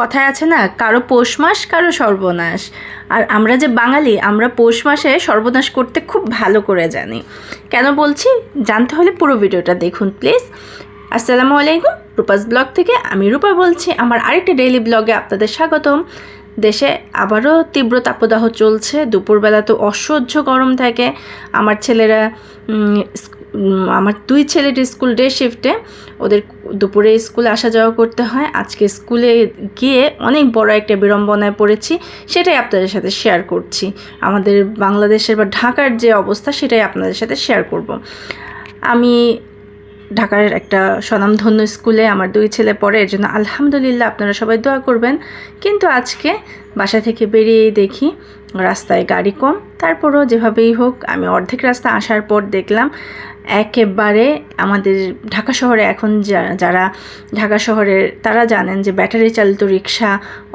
কথায় আছে না, কারও পৌষ মাস, কারও সর্বনাশ। আর আমরা যে বাঙালি, আমরা পৌষ মাসে সর্বনাশ করতে খুব ভালো করে জানি। কেন বলছি? জানতে হলে পুরো ভিডিওটা দেখুন, প্লিজ। আসসালামু আলাইকুম, রূপাস ব্লগ থেকে আমি রূপা বলছি। আমার আরেকটা ডেইলি ব্লগে আপনাদের স্বাগতম। দেশে আবারও তীব্র তাপদাহ চলছে, দুপুরবেলা তো অসহ্য গরম থাকে। আমার ছেলেরা আমার দুই ছেলের স্কুল ডে শিফটে, ওদের দুপুরে স্কুলে আসা যাওয়া করতে হয়। আজকে স্কুলে গিয়ে অনেক বড় একটা বিড়ম্বনায় পড়েছি, সেটাই আপনাদের সাথে শেয়ার করছি। আমাদের বাংলাদেশের বা ঢাকার যে অবস্থা, সেটাই আপনাদের সাথে শেয়ার করব। আমি ঢাকার একটা স্বনামধন্য স্কুলে আমার দুই ছেলে পড়ে, এর জন্য আলহামদুলিল্লাহ আপনারা সবাই দোয়া করবেন। কিন্তু আজকে বাসা থেকে বেরিয়েই দেখি রাস্তায় গাড়ি কম। তারপরও যেভাবেই হোক, আমি অর্ধেক রাস্তা আসার পর দেখলাম একেবারে আমাদের ঢাকা শহরে এখন যারা ঢাকা শহরের, তারা জানেন যে ব্যাটারি চালিত রিক্সা,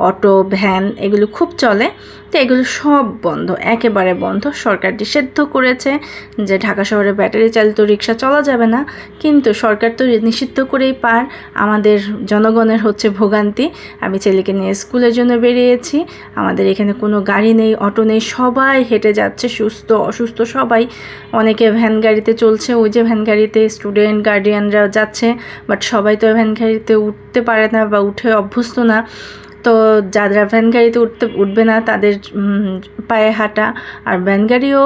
অটো, ভ্যান এগুলো খুব চলে। তো এগুলো সব বন্ধ, একেবারে বন্ধ। সরকার নিষিদ্ধ করেছে যে ঢাকা শহরে ব্যাটারি চালিত রিক্সা চলা যাবে না। কিন্তু সরকার তো নিষিদ্ধ করেই পার। আমাদের জনগণের হচ্ছে ভোগান্তি। আমি ছেলেকে নিয়ে স্কুলের জন্য বেরিয়েছি। আমাদের এখানে কোনো গাড়ি নেই, অটো নেই, সবাই হেঁটে যাচ্ছে, সুস্থ, অসুস্থ সবাই। অনেকে ভ্যান গাড়িতে চলছে, ওই যে ভ্যান গাড়িতে স্টুডেন্ট, গার্ডিয়ানরা যাচ্ছে, বাট সবাই তো ভ্যান গাড়িতে উঠতে পারে না বা উঠে অভ্যস্ত না। তো যারা ভ্যান গাড়িতে উঠতে, উঠবে না, তাদের পায়ে হাঁটা। আর ভ্যান গাড়িও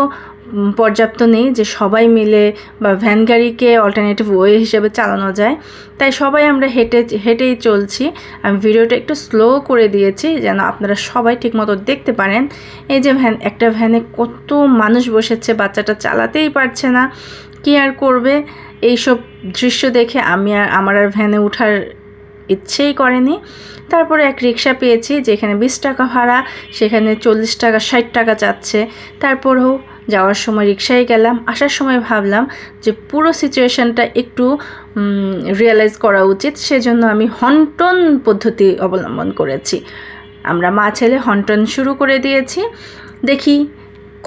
পর্যাপ্ত নেই যে সবাই মিলে বা ভ্যান গাড়িকে অল্টারনেটিভ ওয়ে হিসেবে চালানো যায়। তাই সবাই আমরা হেঁটে, হেঁটেই চলছি। আমি ভিডিওটা একটু স্লো করে দিয়েছি যেন আপনারা সবাই ঠিকমতো দেখতে পারেন। এই যে ভ্যান, একটা ভ্যানে কত মানুষ বসেছে, বাচ্চাটা চালাতেই পারছে না। কি আর করবে? এইসব দৃশ্য দেখে আমি আর, আমার আর ভ্যানে ওঠার ইচ্ছেই করেনি। তারপরে এক রিক্সা পেয়েছি যেখানে বিশ টাকা ভাড়া, সেখানে চল্লিশ টাকা, ষাট টাকা চাচ্ছে তারপরেও যাওয়ার সময় রিক্সায় গেলাম, আসার সময় ভাবলাম যে পুরো সিচুয়েশানটা একটু রিয়েলাইজ করা উচিত। সেজন্য আমি হন্টন পদ্ধতি অবলম্বন করেছি। আমরা মা ছেলে হন্টন শুরু করে দিয়েছি। দেখি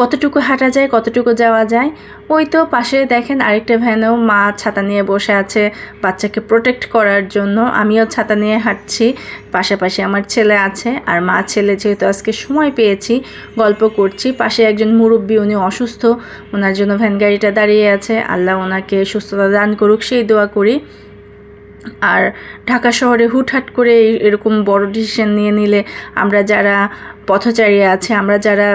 কতটুকু হাঁটা যায়, কতটুকু যাওয়া যায়। ওই তো পাশে দেখেন আরেকটা ভ্যানেও মা ছাতা নিয়ে বসে আছে বাচ্চাকে প্রোটেক্ট করার জন্য। আমিও ছাতা নিয়ে হাঁটছি, পাশাপাশি আমার ছেলে আছে আর মা ছেলে যেহেতু আজকে সময় পেয়েছি, গল্প করছি, পাশে একজন মুরব্বী উনি অসুস্থ ওনার জন্য ভ্যান গাড়িটা দাঁড়িয়ে আছে। আল্লাহ ওনাকে সুস্থতা দান করুক, সেই দোয়া করি। আর ঢাকা শহরে হুটহাট করে এরকম বড় ডিসিশন নিয়ে নিলে আমরা যারা পথচারী আছে, আমরা যারা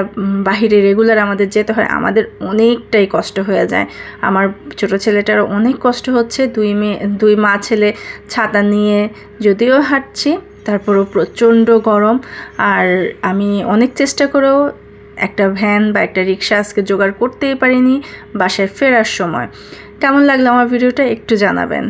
বাহিরে রেগুলার আমাদের যেতে হয়, আমাদের অনেকটাই কষ্ট হয়ে যায়। আমার ছোট ছেলেটার অনেক কষ্ট হচ্ছে, দুই মেয়ে, দুই মা ছেলে ছাতা নিয়ে যদিও হাঁটছি, তারপরও প্রচণ্ড গরম। আর আমি অনেক চেষ্টা করেও একটা ভ্যান বা একটা রিক্সা আজকে জোগাড় করতেই পারিনি বাসায় ফেরার সময়। কেমন লাগল আমার ভিডিওটা একটু জানাবেন।